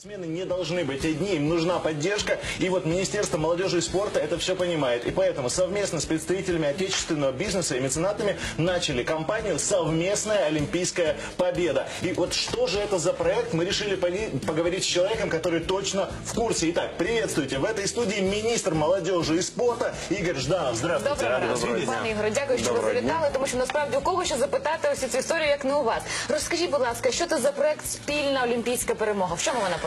Смены не должны быть одни, им нужна поддержка. И вот Министерство молодежи и спорта это все понимает. И поэтому совместно с представителями отечественного бизнеса и меценатами начали кампанию «Совместная Олимпийская победа». И вот что же это за проект, мы решили пони- поговорить с человеком, который точно в курсе. Итак, приветствуйте. В этой студии министр молодежи и спорта Игорь Жданов. Здравствуйте. Доброго Рад вас ранку, видеть. пане Ігоре. Дякую, що ви Доброго дня. завітали, тому що насправді у кого ще запитати усю цю історію, як не у вас. Розкажіть, будь ласка, що це за проект спільна олімпійська перемога? В чому вона полягає?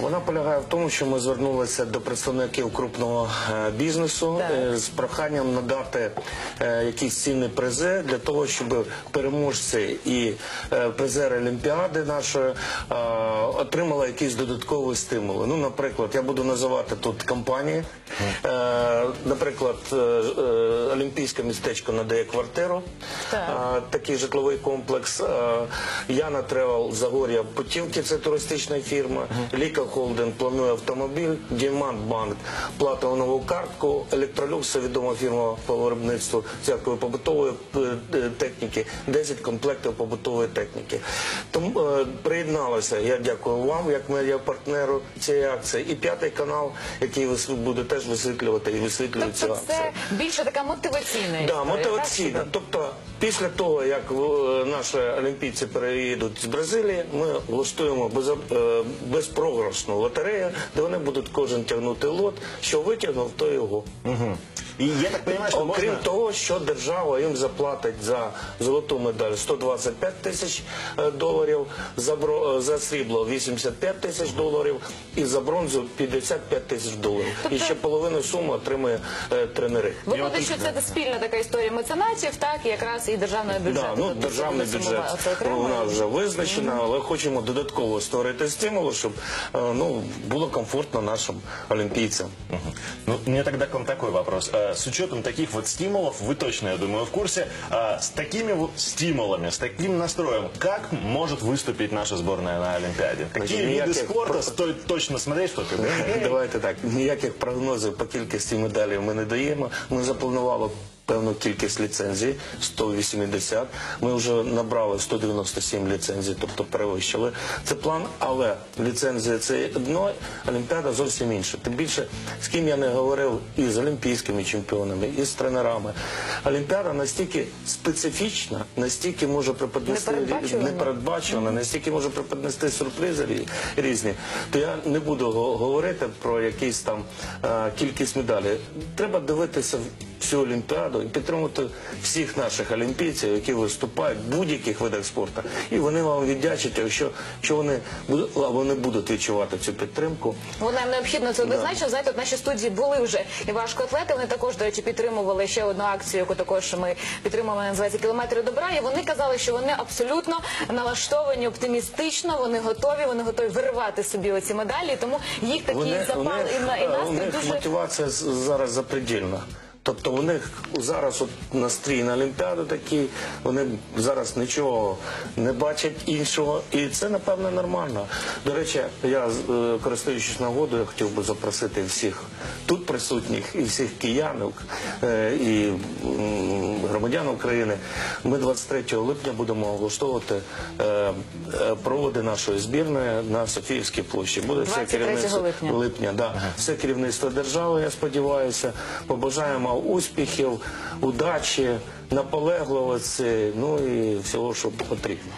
Вона полягає в тому, що ми звернулися до представників крупного е, бізнесу Так. е, з проханням надати е, якісь цінні призи для того, щоб переможці і призери Олімпіади нашої отримали якісь додаткові стимули. Ну, наприклад, я буду називати тут компанії. Наприклад, Олімпійське містечко надає квартиру, Так. Такий житловий комплекс. Яна Тревел Загор'я Путівки, це туристична фірма. Ліка Холдинг планує автомобіль, Діамант Банк платинову картку, Електролюкс це відома фірма по виробництву всякої побутової е, е, техніки, 10 комплектів побутової техніки. Тому е, приєдналися. Я дякую вам, як медіапартнеру цієї акції. І п'ятий канал, який буде теж висвітлювати і висвітлює цю Тобто акцію. це більше така мотиваційна Да, мотиваційна. Тобто, після того, як е, наші олімпійці переїдуть з Бразилії, ми влаштуємо без, безпрограшну лотерею, де вони будуть кожен тягнути лот, що витягнув, то його. И я так понимаю, что Окрім можно... того, що держава їм заплатить за золоту медаль 125 тисяч е, доларів, за, бро- е, за срібло 85 тисяч доларів і за бронзу 55 тисяч доларів. І Тобто- ще половину суми отримує е, тренери. Виходить, що це спільна така історія меценатів, так, і якраз і державного бюджету. Да, ну, Тобто державний бюджет нас вже визначено, але хочемо додатково створити стимули, щоб ну, було комфортно нашим олімпійцям. Мгм. Ну, у меня тогда к вам такой вопрос. Э, С учетом таких вот стимулов, вы точно, я думаю, в курсе, а с такими вот стимулами, с таким настроем, как может выступить наша сборная на Олимпиаде? Какие Значит, виды никаких спорта про- стоит точно смотреть, чтобы... Давайте так. Ніяких прогнозів по кількості медалей ми не даємо. Ми запланували певну кількість ліцензій 180. Ми вже набрали 197 ліцензій, тобто перевищили. Це план, але ліцензія це одно, Олімпіада зовсім інше. Тим більше, з ким я не говорив і з олімпійськими чемпіонами, і з тренерами. Олімпіада настільки специфічна, настільки може преподнести Непередбачувана. непередбачувана, настільки може преподнести сюрпризи різні, то я не буду говорити про якісь там е, кількість медалей. Треба дивитися всю Олімпіаду і підтримувати всіх наших олімпійців, які виступають в будь-яких видах спорту. І вони вам віддячать, якщо, якщо вони, будуть- а вони будуть відчувати цю підтримку. Вона необхідно це однозначно. Знаєте, от в студії були вже і важкоатлети. Вони також, до речі, підтримували ще одну акцію, яку також ми підтримували, називається Кілометри добра. І вони казали, що вони абсолютно налаштовані оптимістично, вони готові, вони готові вирвати собі оці медалі. Тому їх такий запал і, на- і е, у настрій них дуже мотивація зараз запредельна. Тобто у них зараз от настрій на Олімпіаду такий, вони зараз нічого не бачать іншого, і це напевно нормально. До речі, я е, користуючись нагодою, хотів би запросити всіх тут присутніх і всіх киянок е, і громадян України. Ми 23 липня будемо влаштовувати е, проводи нашої збірної на Софіївській площі. Буде все керівництво липня. липня. Да. Все керівництво держави, я сподіваюся. Побажаємо успіхів, удачі, наполегливості, ну і всього, що потрібно.